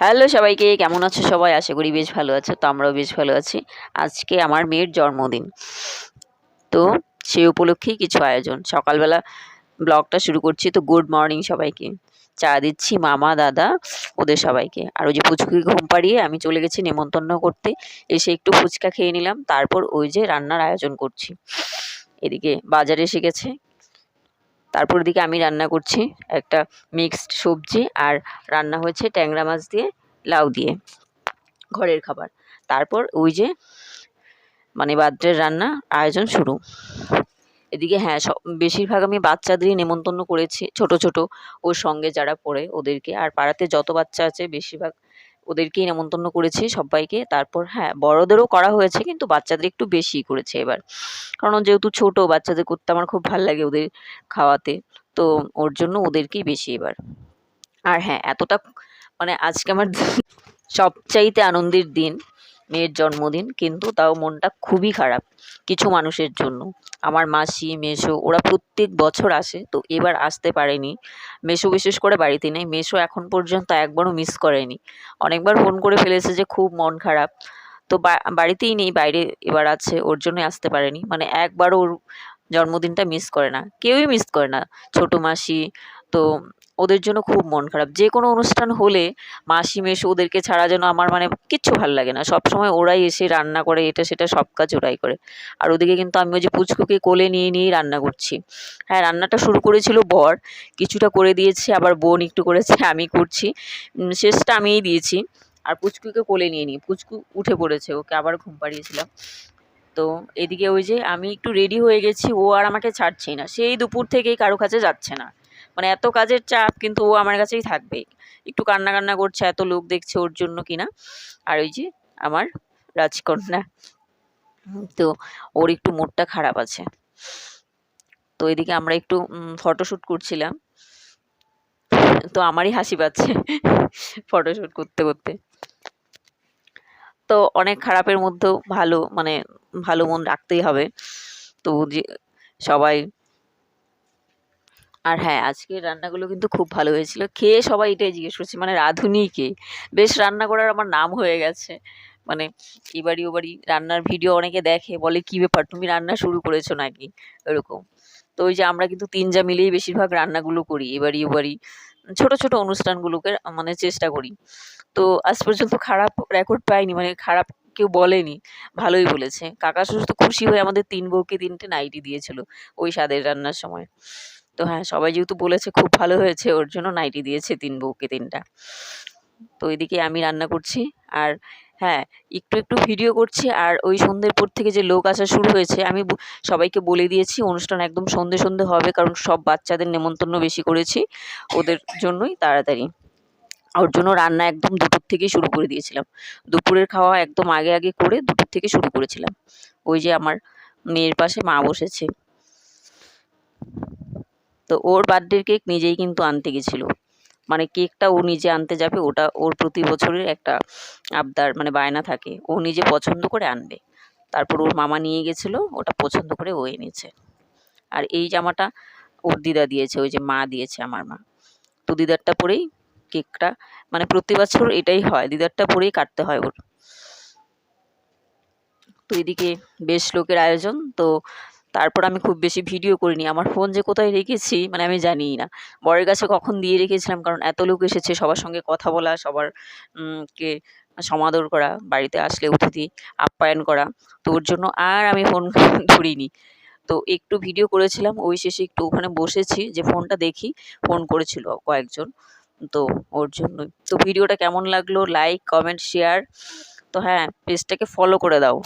Hello সবাইকে, কেমন আছো সবাই? আশা করি বেশ ভালো আছো, তো আমরাও বেশ ভালো আছি। আজকে আমার মেয়ের জন্মদিন। তো সেই উপলক্ষেই কিছু আয়োজন। সকালবেলা ব্লগটা শুরু করছি, তো গুড মর্নিং সবাইকে। চা দিচ্ছি মামা, দাদা, ওদের সবাইকে। আর ওই যে ফুচকি ঘুম পাড়িয়ে আমি চলে গেছি নেমন্তন্ন করতে। এসে একটু ফুচকা খেয়ে নিলাম, তারপর ওই যে রান্নার আয়োজন করছি। এদিকে বাজারে এসে গেছে। তারপর এদিকে আমি রান্না করছি একটা মিক্সড সবজি আর রান্না হয়েছে ট্যাংরা মাছ দিয়ে, লাউ দিয়ে, ঘরের খাবার। তারপর ওই যে মানে বার্থডের রান্না আয়োজন শুরু। এদিকে হ্যাঁ সব, বেশিরভাগ আমি বাচ্চাদেরই নেমন্তন্ন করেছি, ছোট ছোট, ওর সঙ্গে যারা পড়ে ওদেরকে। আর পাড়াতে যত বাচ্চা আছে, বেশিরভাগ ওদেরকেই নেমন্তন্ন করেছি সবাইকে। তারপর হ্যাঁ বড়দেরও করা হয়েছে, কিন্তু বাচ্চাদের একটু বেশি করেছে এবার। কারণ যেহেতু ছোট, বাচ্চাদের করতে আমার খুব ভালো লাগে ওদের খাওয়াতে। তো ওর জন্য ওদেরকেই বেশি এবার। আর হ্যাঁ এতটা মানে আজকে আমার সবচাইতে আনন্দের দিন। মেয়ের জন্মদিন, কিন্তু তাও মনটা খুবই খারাপ কিছু মানুষের জন্য। আমার মাসি, মেসো, ওরা প্রত্যেক বছর আসে, তো এবার আসতে পারেনি। মেসো বিশেষ করে বাড়িতে নেই। মেসো এখন পর্যন্ত একবারও মিস করেনি। অনেকবার ফোন করে ফেলেছে যে খুব মন খারাপ। তো বাড়িতেই নেই, বাইরে এবার আছে, ওর জন্যই আসতে পারেনি। মানে একবারও ওর জন্মদিনটা মিস করে না। কেউই মিস করে না। ছোটো মাসি, তো ওদের জন্য খুব মন খারাপ। যে কোনো অনুষ্ঠান হলে মাসি মেসো ওদেরকে ছাড়া যেন আমার মানে কিচ্ছু ভালো লাগে না। সব সময় ওরাই এসে রান্না করে, এটা সেটা সব কাজ ওরাই করে। আর ওদিকে কিন্তু আমি ওই যে পুচকুকে কোলে নিয়ে নিয়েই রান্না করছি। হ্যাঁ রান্নাটা শুরু করেছিল বর। কিছুটা করে দিয়েছে, আবার বোন একটু করেছে, আমি করছি। শেষটা আমিই দিয়েছি। আর পুচকুকে কোলে নিয়ে নিই। পুচকু উঠে পড়েছে, ওকে আবার ঘুম পাড়িয়েছিলাম। তো এদিকে ওই যে আমি একটু রেডি হয়ে গেছি, ও আর আমাকে ছাড়ছেই না। সেই দুপুর থেকেই কারও কাছে যাচ্ছে না। মানে এত কাজের চাপ কিন্তু ও আমার কাছেই থাকবে। একটু কান্না কান্না করছে, এত লোক দেখছে ওর জন্য কিনা। আর ওই যে আমার রাজকন্যা। তো ওর একটু মুডটা খারাপ আছে। তো এদিকে আমরা একটু ফটোশ্যুট করছিলাম। তো আমারই হাসি পাচ্ছে ফটোশ্যুট করতে করতে। তো অনেক খারাপের মধ্যেও ভালো মানে ভালো মন রাখতেই হবে। তো যে সবাই আর হ্যাঁ আজকের রান্নাগুলো কিন্তু খুব ভালো হয়েছিল। খেয়ে সবাই এটাই জিজ্ঞেস করছে মানে রাঁধুনি কে? বেশ রান্না করার আমার নাম হয়ে গেছে। মানে এবারই ওবারই রান্নার ভিডিও অনেকে দেখে, বলে, কী ব্যাপার, তুমি রান্না শুরু করেছ নাকি? এরকম। তো ওই যে আমরা কিন্তু তিন যা মিলেই বেশিরভাগ রান্নাগুলো করি, এবারই ওবারই ছোট ছোট অনুষ্ঠানগুলোকে মানে চেষ্টা করি। তো আজ পর্যন্ত খারাপ রেকর্ড পাইনি মানে খারাপ কেউ বলেনি, ভালোই বলেছে। কাকা শ্বশুর তো খুশি হয়ে আমাদের তিন বউকে তিনটে নাইটি দিয়েছিল, ওই স্বাদের রান্নার সময়। তো হ্যাঁ সবাই যেহেতু বলেছে খুব ভালো হয়েছে, ওর জন্য নাইটি দিয়েছে তিন বউকে তিনটা। তো এদিকে আমি রান্না করছি, আর হ্যাঁ একটু একটু ভিডিও করছি, আর ওই সন্ধ্যের পর থেকে যে লোক আসা শুরু হয়েছে, আমি সবাইকে বলে দিয়েছি, অনুষ্ঠান একদম সন্ধে সন্ধে হবে, কারণ সব বাচ্চাদের নেমন্তন্ন বেশি করেছি, ওদের জন্যই তাড়াতাড়ি। ওর জন্য রান্না একদম দুপুর থেকেই শুরু করে দিয়েছিলাম। দুপুরের খাওয়া একদম আগে আগে করে দুপুর থেকে শুরু করেছিলাম। ওই যে আমার মেয়ের পাশে মা বসেছে। তো ওর বার্থডের কেক নিজেই কিন্তু আনতে গেছিল। মানে কেকটা ও নিজে আনতে যাবে, ওটা ওর প্রতি বছরের একটা আবদার মানে বায়না থাকে। ও নিজে পছন্দ করে আনবে। তারপর ওর মামা নিয়ে গেছিল, ওটা পছন্দ করে ও এনেছে। আর এই জামাটা ওর দিদা দিয়েছে, ওই যে মা দিয়েছে আমার মা। তো দিদারটা পরেই কেকটা মানে প্রতি বছর এটাই হয়, দিদারটা পরেই কাটতে হয় ওর। তো এদিকে বেশ লোকের আয়োজন, তো তারপর আমি খুব বেশি ভিডিও করিনি। আমার ফোন যে কোথায় রেখেছি মানে আমি জানিই না। বরের কাছে কখন দিয়ে রেখেছিলাম, কারণ এত লোক এসেছে, সবার সঙ্গে কথা বলা, সবার কে সমাদর করা, বাড়িতে আসলে অতিথি আপ্যায়ন করা, তো ওর জন্য আর আমি ফোন ধরিনি। তো একটু ভিডিও করেছিলাম, ওই শেষে একটু ওখানে বসেছি, যে ফোনটা দেখি, ফোন করেছিল কয়েকজন, তো ওর জন্যই। তো ভিডিওটা কেমন লাগল? লাইক কমেন্ট শেয়ার তো হ্যাঁ পেজটাকে ফলো করে দাও।